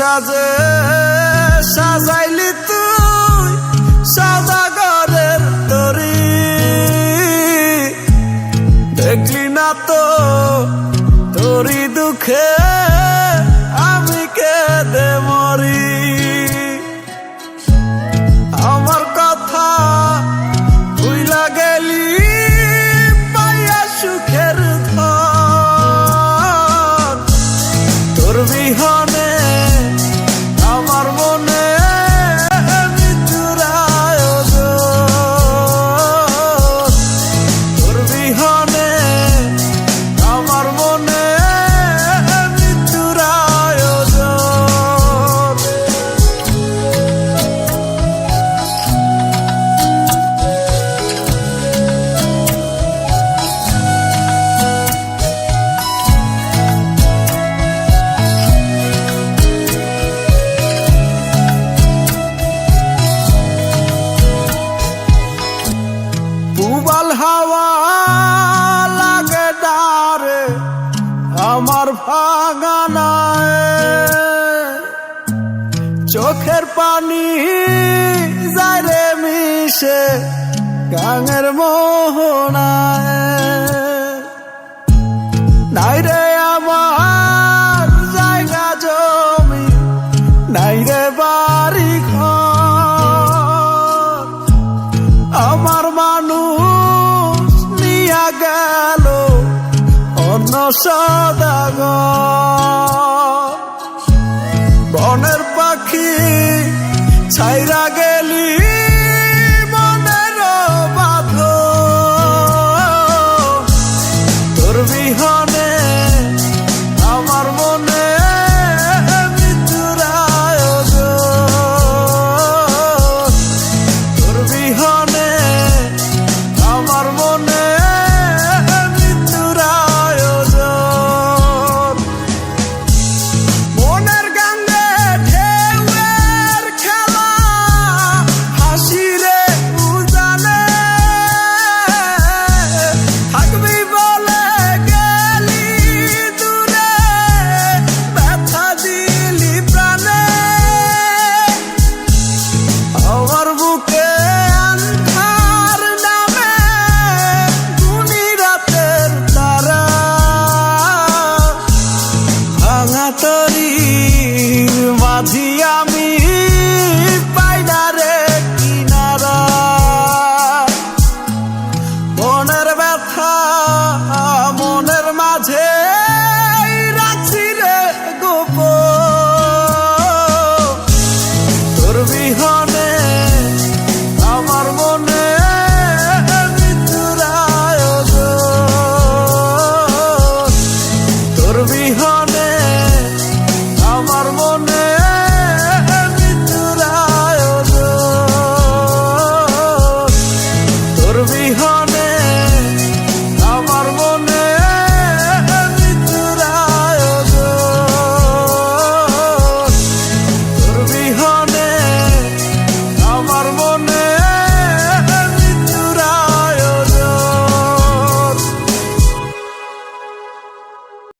সাজে সাজাইলি তুই সাদাগরের তরি। দেখলি না তো তোরি দুঃখে আমার ভাঙানায় চোখের পানি যারে মিশে গাঙের মোহনায়। নাই রে আমার জায়গা, জমি। নাই রে বাড়ি ঘর আমার স্বর্ণ সদাগর।